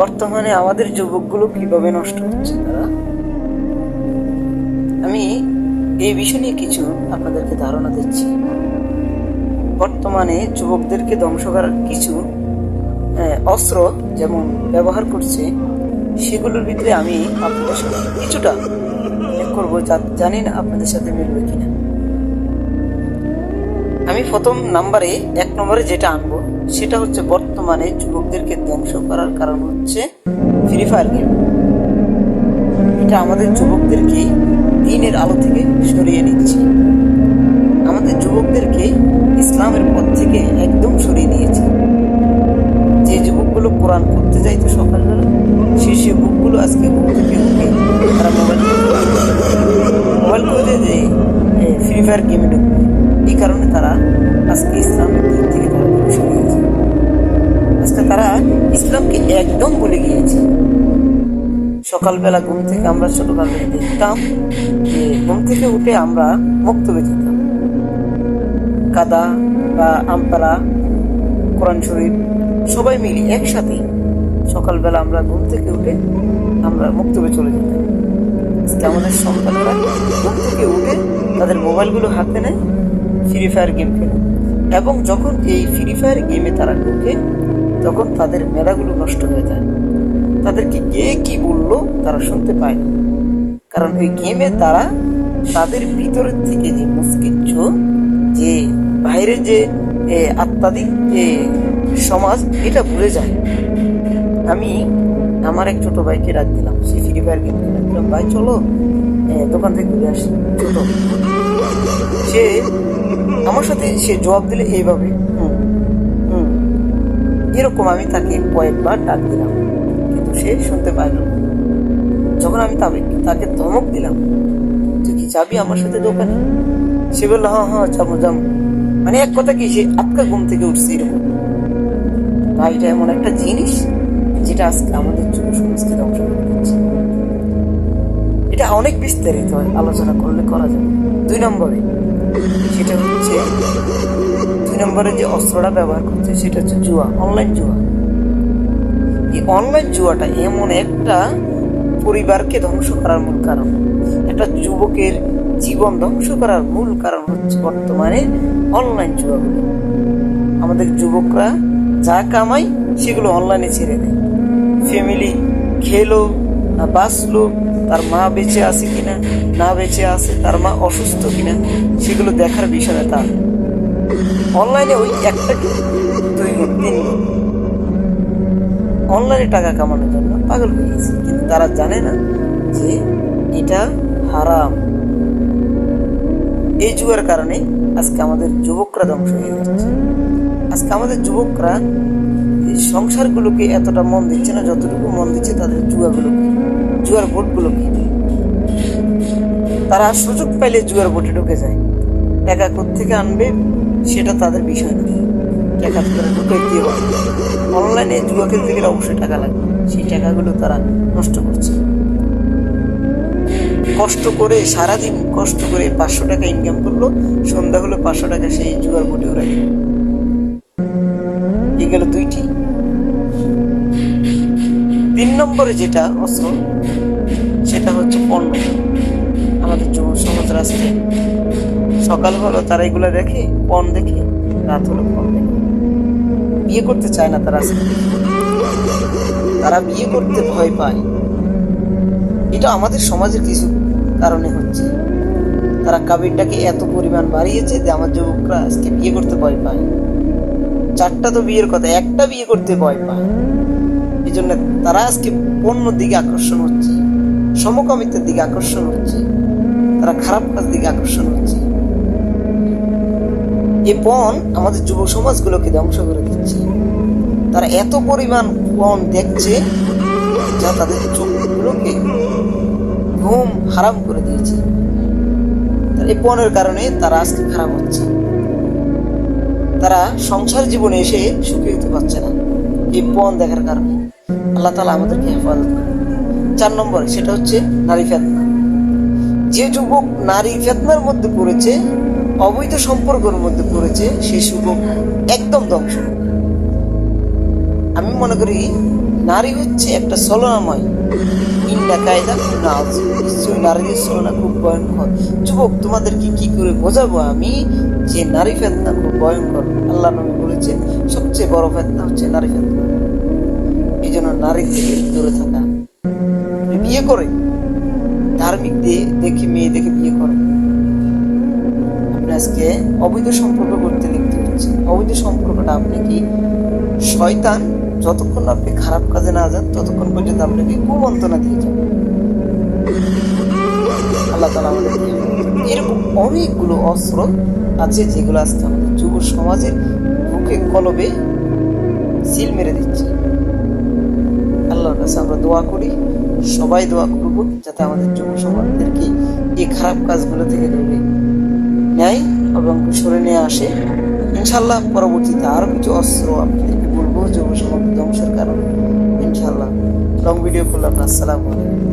বর্তমানে আমাদের যুবকগুলো কীভাবে নষ্ট হচ্ছে আমি এই বিষয় নিয়ে কিছু আপনাদেরকে ধারণা দিচ্ছি। বর্তমানে যুবকদেরকে ধ্বংস করার কিছু অস্ত্র যেমন ব্যবহার করছে, সেগুলোর ভিতরে আমি আপনাদের সাথে কিছুটা করব। জানি না আপনাদের সাথে মিলবে কিনা। আমি প্রথম নাম্বারে এক নম্বরে যেটা আনব, সেটা হচ্ছে বর্তমানে যুবকদেরকে ধ্বংস করার কারণ হচ্ছে ফ্রি ফায়ার গেম এটা আমাদের যুবকদেরকে দিনের আলো থেকে সরিয়ে নিচ্ছে। আমাদের যুবকদেরকে ইসলামের পথ থেকে একদম সরিয়ে দিয়েছে যে যুবকগুলো কোরআন পড়তে যাইতো সকালবেলা সে সে বুকগুলো আজকে ঘুম থেকে মোবাইল মোবাইল করে। যে ফ্রি ফায়ার গেমে ঢুকবে। এই কারণে তারা আজকে ইসলামের দিক থেকে তারা সরে গেছে আজকে তারা ইসলামকে একদম ভুলে গিয়েছে। সকালবেলা ঘুম থেকে আমরা ছোটবেলায় দেখতাম যে ঘুম থেকে উঠে আমরা মুক্তবে যেতাম। কাদা বা আমপাড়া, কোরআন শরীফ সবাই মিলে একসাথে সকালবেলা আমরা ঘুম থেকে উঠে আমরা মুক্তবে চলে যেতাম। আজকে আমাদের সন্তানেরা ঘুম থেকে উঠে তাদের মোবাইলগুলো হাতে নেয় ফ্রি ফায়ার গেম খেলে। এবং যখন এই ফ্রি ফায়ার গেমে তারা ঢুকে তখন তাদের মেধাগুলো নষ্ট হয়ে যায়। তাদেরকে কে কি বলল তারা শুনতে পায় না। কারণ ওই গেমে তারা তাদের ভিতরের থেকে যে মুস্কিচ্ছ যে বাইরে যে এ, আত্মাদিক যে সমাজ এটা ভুলে যায়। আমি আমার এক ছোট ভাইকে ডাক দিলাম সে ফ্রি ফায়ার গেম খেলে? ভাই চলো দোকান থেকে ঘুরে আসি। ছোট। সে আমার সাথে সে জবাব দিলে এইভাবে, হুম হুম, এরকম আমি তাকে কয়েকবার ডাক দিলাম, কিন্তু সে শুনতে পাইল যখন আমি তাকে তাকে ধমক দিলাম, তুই কি যাবি আমার সাথে দোকানে? সে বলল হ্যাঁ হ্যাঁ যাব যাব। মানে এক কথা কি, সে আটকা ঘুম থেকে উঠছে এরকম। ভাই এটা এমন একটা জিনিস যেটা আজকে আমাদের যুব সমাজকে ধ্বংস করে এটা অনেক বিস্তারিত আলোচনা করলে করা যাবে। দুই নম্বরে সেটা হচ্ছে দুই নম্বরে যে অস্ত্রটা ব্যবহার করছে, সেটা হচ্ছে জুয়া অনলাইন জুয়া। এই অনলাইন জুয়াটা এমন একটা পরিবারকে ধ্বংস করার মূল কারণ। একটা যুবকের জীবন ধ্বংস করার মূল কারণ হচ্ছে বর্তমানে অনলাইন জুয়াগুলো। আমাদের যুবকরা যা কামাই সেগুলো অনলাইনে ছেড়ে দেয়। ফ্যামিলি খেলো বাঁচলো তার মা বেঁচে আছে কিনা, না বেঁচে আছে, তার মা অসুস্থ কিনা, সেগুলো দেখার বিষয় তার। অনলাইনে ওই একটা কি? দুই তিন অনলাইনে টাকা কামানোর জন্য পাগল হয়ে গেছে। কিন্তু তারা জানে না যে এটা হারাম। এই যুগের কারণে আজকে আমাদের যুবকরা ধ্বংস হয়ে যাচ্ছে। আজকে আমাদের যুবকরা সংসারগুলোকে এতটা মন দিচ্ছে না, যতটুকু মন দিচ্ছে তাদের জুয়াগুলোকে, জুয়ার বোটগুলোকে। তারা সুযোগ পাইলে জুয়ার বোটে ঢুকে যায়। টাকা থেকে আনবে, সেটা তাদের বিষয় না। টাকা করে ঢুকে দিয়ে অনলাইনে জুয়া খেলতে গেলে অবশ্যই টাকা লাগবে সেই টাকাগুলো তারা নষ্ট করছে। কষ্ট করে, সারাদিন কষ্ট করে পাঁচশো টাকা ইনকাম করল, সন্ধ্যা হলো পাঁচশো টাকা সেই জুয়ার বোটে এই গেল দুইটি। তিন নম্বরে যেটা অস্ত্র সেটা হচ্ছে পণ্য। আমাদের যুব সমাজ রাষ্ট্রে সকাল হলো, তারা এগুলো দেখে, পণ দেখে, রাত হলো পণ দেখে। বিয়ে করতে চায় না তারা। তারা বিয়ে করতে ভয় পায়। এটা আমাদের সমাজের কিছু কারণে হচ্ছে। তারা কাবিরটাকে এত পরিমাণ বাড়িয়েছে যে আমার যুবকরা আজকে বিয়ে করতে ভয় পায়। চারটা তো বিয়ের কথা, একটা বিয়ে করতে ভয় পায়। এই জন্য তারা আজকে পণ্যর দিকে আকর্ষণ হচ্ছে, সমকামিত্বের দিকে আকর্ষণ হচ্ছে, তারা খারাপ কাজ দিকে আকর্ষণ হচ্ছে। এই পণ আমাদের যুব সমাজগুলোকে ধ্বংস করে দিচ্ছে। তারা এত পরিমাণ পণ দেখছে যা তাদের চোখগুলোকে ঘুম হারাম করে দিয়েছে। এই পণের কারণে তারা আজকে খারাপ হচ্ছে। তারা সংসার জীবনে এসে সুখী হতে পারছে না। এই পণ দেখার কারণে। আল্লাহ তালা আমাদেরকে হেফাজত চার নম্বর সেটা হচ্ছে নারী ফেতনা। যে যুবক নারী ফেতনার মধ্যে পড়েছে, অবৈধ সম্পর্কের মধ্যে পড়েছে সেই যুবক একদম ধ্বংস। আমি মনে করি নারী হচ্ছে একটা ছলনাময়। ইন্ডা কায়দা নাজ নিশ্চয়ই নারীদের ছলনা খুব ভয়ঙ্কর। যুবক, তোমাদেরকে কি করে বোঝাবো আমি যে নারী ফেতনা খুব ভয়ঙ্কর? আল্লাহ নবী বলেছেন, সবচেয়ে বড় ফেতনা হচ্ছে নারী ফেতনা। নারী থেকে দূরে থাকা। বিয়ে করে, ধার্মিক দিয়ে দেখে, মেয়ে দেখে বিয়ে করে। আজকে অবৈধ সম্পর্ক করতে লিখতে হচ্ছে অবৈধ সম্পর্কটা আপনি কি শয়তান? যতক্ষণ আপনি খারাপ কাজে না যান, ততক্ষণ পর্যন্ত আপনাকে কুমন্ত্রণা দিয়ে যাবে। আল্লাহ তালা আমাদের এরকম অনেকগুলো অস্ত্র আছে যেগুলো আজকে আমাদের যুব সমাজের বুকে, কলবে সিল মেরে দিচ্ছে। কাছে আমরা দোয়া করি, সবাই দোয়া করব যাতে আমাদের যুব সমাজদেরকে এই খারাপ কাজগুলো থেকে দূরে নেয় এবং সরে নিয়ে আসে। ইনশাল্লাহ পরবর্তীতে আরও কিছু অস্ত্র আপনাদেরকে বলব, যুব সমাজ ধ্বংসের কারণ। ইনশাল্লাহ লং ভিডিও করলাম আসসালামু আলাইকুম।